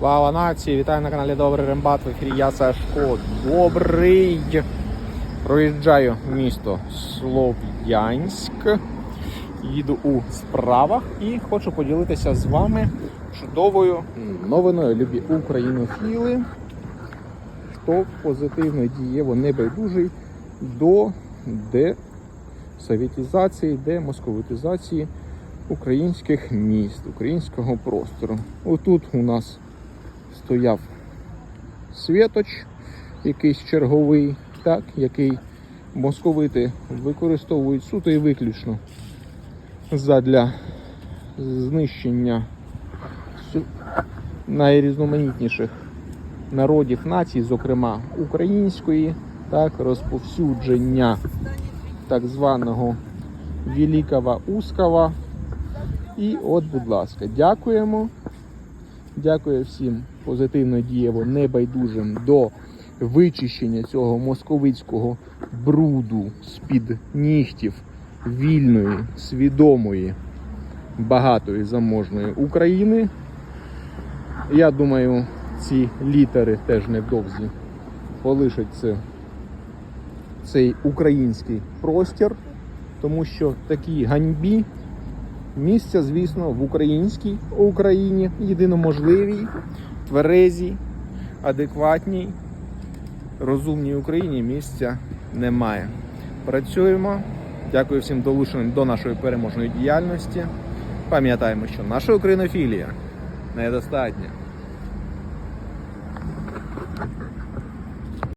Слава нації! Вітаю на каналі Добрий Рембат. В ефірі я Сашко. Добрий. Проїжджаю місто Слов'янськ. Їду у справах і хочу поділитися з вами чудовою новиною, любі українофіли. Хто позитивно дієво небайдужий до десоветізації, демосковитизації українських міст, українського простору. Отут у нас стояв світоч, якийсь черговий, так, який московити використовують суто і виключно задля знищення найрізноманітніших народів націй, зокрема української, так, розповсюдження так званого Великого Узкого. І от, будь ласка, дякуємо. Дякую всім позитивно дієво небайдужим до вичищення цього московицького бруду з-під нігтів вільної, свідомої, багатої заможної України. Я думаю, ці літери теж невдовзі полишать це, цей український простір, тому що такі ганьбі Місця, звісно, в українській Україні, єдиноможливій, тверезій, адекватній, розумній Україні місця немає. Працюємо. Дякую всім долученим до нашої переможної діяльності. Пам'ятаємо, що наша українофілія недостатня.